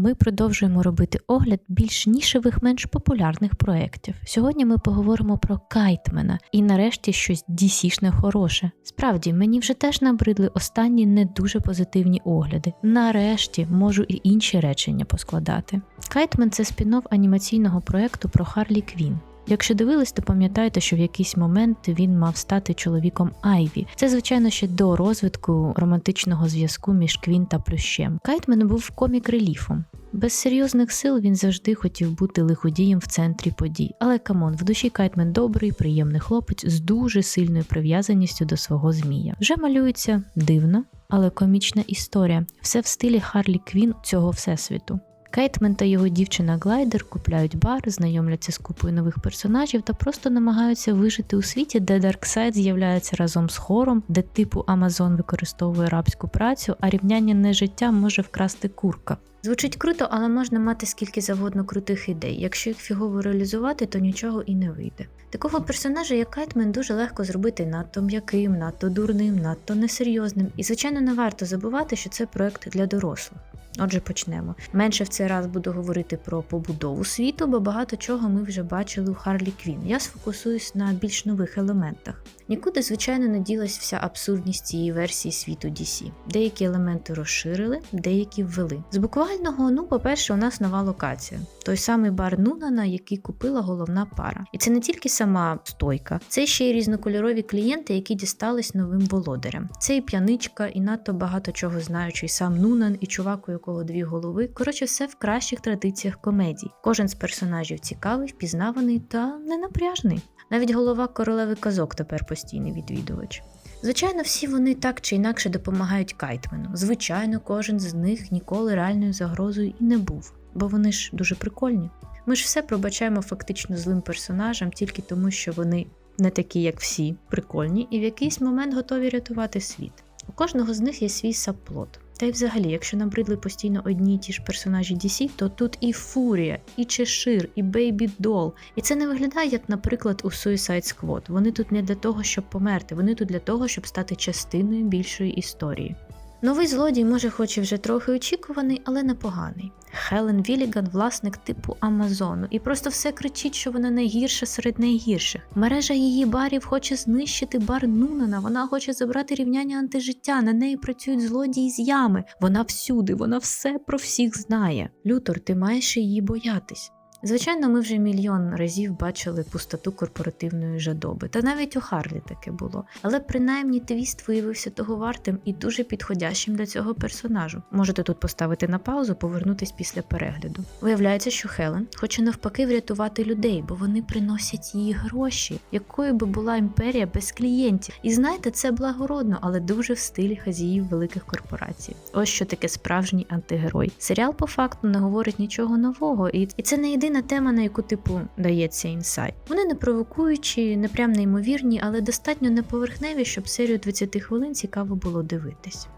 ми продовжуємо робити огляд більш нішевих, менш популярних проєктів. Сьогодні ми поговоримо про Кайтмена і нарешті щось дісішне хороше. Справді, мені вже теж набридли останні не дуже позитивні огляди. Нарешті можу і інші речення поскладати. Кайтмен це спін-офф анімаційного проєкту про Харлі Квін. Якщо дивились, то пам'ятаєте, що в якийсь момент він мав стати чоловіком Айві. Це, звичайно, ще до розвитку романтичного зв'язку між Квін та Плющем. Кайтмен був комік реліфом. Без серйозних сил він завжди хотів бути лиходієм в центрі подій. Але камон, в душі Кайтмен добрий, приємний хлопець з дуже сильною прив'язаністю до свого змія. Вже малюється дивно, але комічна історія. Все в стилі Харлі Квін цього всесвіту. Кейтмен та його дівчина Глайдер купляють бар, знайомляться з купою нових персонажів та просто намагаються вижити у світі, де Дарксайд з'являється разом з хором, де типу Амазон використовує рабську працю, а рівняння не життя може вкрасти курка. Звучить круто, але можна мати скільки завгодно крутих ідей. Якщо їх фігово реалізувати, то нічого і не вийде. Такого персонажа, як Кайтмен, дуже легко зробити надто м'яким, надто дурним, надто несерйозним. І, звичайно, не варто забувати, що це проект для дорослих. Отже, почнемо. Менше в цей раз буду говорити про побудову світу, бо багато чого ми вже бачили у Харлі Квін. Я сфокусуюсь на більш нових елементах. Нікуди, звичайно, не ділась вся абсурдність цієї версії світу DC. Деякі елементи розширили, деякі ввели. З буквального, ну, по-перше, у нас нова локація. Той самий бар Нунана, який купила головна пара. І це не тільки сама стойка, це ще й різнокольорові клієнти, які дістались новим володарям. Це і п'яничка, і надто багато чого знаючий сам Нунан, і чувак, у якого дві голови. Коротше, все в кращих традиціях комедій. Кожен з персонажів цікавий, впізнаваний та ненапряжний. Навіть голова королеви казок тепер постійний відвідувач. Звичайно, всі вони так чи інакше допомагають Кайтмену. Звичайно, кожен з них ніколи реальною загрозою і не був, бо вони ж дуже прикольні. Ми ж все пробачаємо фактично злим персонажам тільки тому, що вони не такі, як всі, прикольні, і в якийсь момент готові рятувати світ. У кожного з них є свій сабплот. Та й взагалі, якщо набридли постійно одні і ті ж персонажі DC, то тут і Фурія, і Чешир, і Бейбі Дол. І це не виглядає, як, наприклад, у Suicide Squad. Вони тут не для того, щоб померти, вони тут для того, щоб стати частиною більшої історії. Новий злодій, може, хоч і вже трохи очікуваний, але непоганий. Хелен Віліган власник типу Амазону, і просто все кричить, що вона найгірша серед найгірших. Мережа її барів хоче знищити бар Нунана. Вона хоче забрати рівняння антижиття. На неї працюють злодії з ями. Вона всюди, вона все про всіх знає. Лютор, ти маєш її боятись. Звичайно, ми вже мільйон разів бачили пустоту корпоративної жадоби, та навіть у Харлі таке було. Але принаймні твіст виявився того вартим і дуже підходящим для цього персонажу. Можете тут поставити на паузу, повернутись після перегляду. Виявляється, що Хелен хоче навпаки врятувати людей, бо вони приносять їй гроші, якою би була імперія без клієнтів. І знаєте, це благородно, але дуже в стилі хазіїв великих корпорацій. Ось що таке справжній антигерой. Серіал по факту не говорить нічого нового, і, це не єдина тема, на яку типу дається інсайт. Вони не провокуючі, не прям неймовірні, але достатньо неповерхневі, щоб серію 20 хвилин цікаво було дивитись.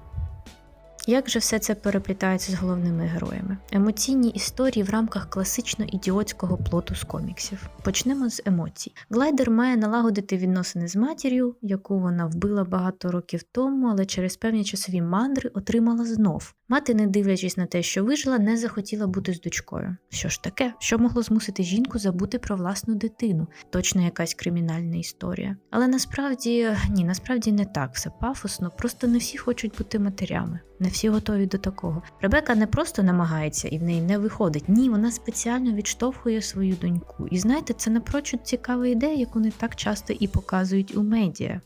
Як же все це переплітається з головними героями? Емоційні історії в рамках класично ідіотського плоту з коміксів. Почнемо з емоцій. Глайдер має налагодити відносини з матір'ю, яку вона вбила багато років тому, але через певні часові мандри отримала знов. Мати, не дивлячись на те, що вижила, не захотіла бути з дочкою. Що ж таке, що могло змусити жінку забути про власну дитину? Точно якась кримінальна історія. Але насправді ні, насправді не так все пафосно, просто не всі хочуть бути матерями. Не всі готові до такого. Ребека не просто намагається і в неї не виходить. Ні, вона спеціально відштовхує свою доньку. І знаєте, це напрочуд цікава ідея, яку не так часто і показують у медіа.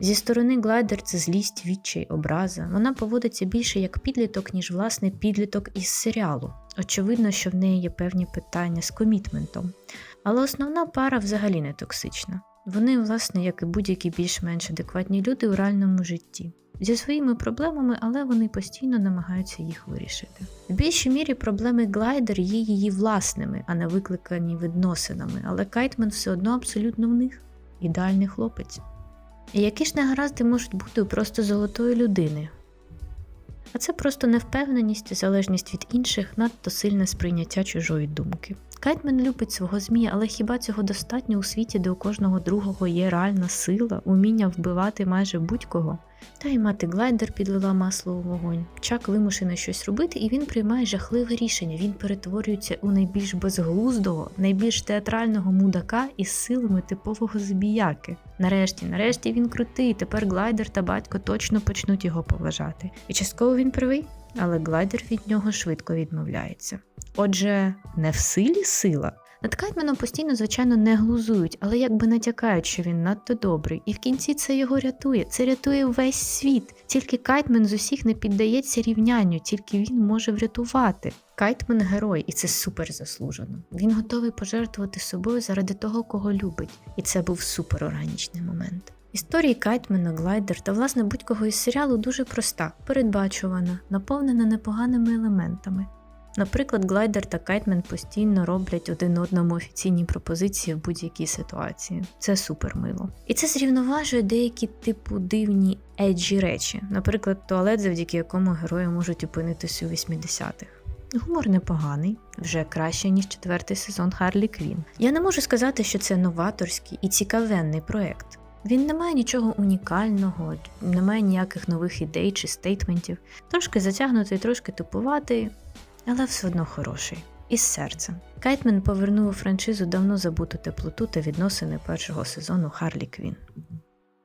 Зі сторони Глайдер це злість, відчай, образа. Вона поводиться більше як підліток, ніж власне підліток із серіалу. Очевидно, що в неї є певні питання з комітментом. Але основна пара взагалі не токсична. Вони, власне, як і будь-які більш-менш адекватні люди у реальному житті. Зі своїми проблемами, але вони постійно намагаються їх вирішити. В більшій мірі проблеми Глайдер є її власними, а не викликані відносинами, але Кайтмен все одно абсолютно в них ідеальний хлопець. І які ж негаразди можуть бути у просто золотої людини? А це просто невпевненість, залежність від інших, надто сильне сприйняття чужої думки. Кайтмен любить свого змія, але хіба цього достатньо у світі, де у кожного другого є реальна сила, уміння вбивати майже будь-кого? Та й мати глайдер підлила масло у вогонь. Чак вимушений щось робити, і він приймає жахливе рішення. Він перетворюється у найбільш безглуздого, найбільш театрального мудака із силами типового забіяки. Нарешті, нарешті він крутий. Тепер глайдер та батько точно почнуть його поважати. І частково він правий, але глайдер від нього швидко відмовляється. Отже, не в силі сила. Над Кайтменом постійно, звичайно, не глузують, але якби натякають, що він надто добрий, і в кінці це його рятує. Це рятує весь світ. Тільки Кайтмен з усіх не піддається рівнянню, тільки він може врятувати. Кайтмен герой, і це супер заслужено. Він готовий пожертвувати собою заради того, кого любить, і це був супер органічний момент. Історії Кайтмена, Глайдер та власне будь-кого із серіалу дуже проста, передбачувана, наповнена непоганими елементами. Наприклад, Глайдер та Кайтмен постійно роблять один одному офіційні пропозиції в будь-якій ситуації. Це супер мило. І це зрівноважує деякі типу дивні еджі речі, наприклад, туалет, завдяки якому герої можуть опинитися у 80-х. Гумор непоганий, вже краще, ніж четвертий сезон Харлі Квін. Я не можу сказати, що це новаторський і цікавенний проект. Він не має нічого унікального, не має ніяких нових ідей чи стейтментів, трошки затягнутий, трошки тупуватий, але все одно хороший. Із серцем. Кайтмен повернув у франшизу давно забуту теплоту та відносини першого сезону Харлі Квін.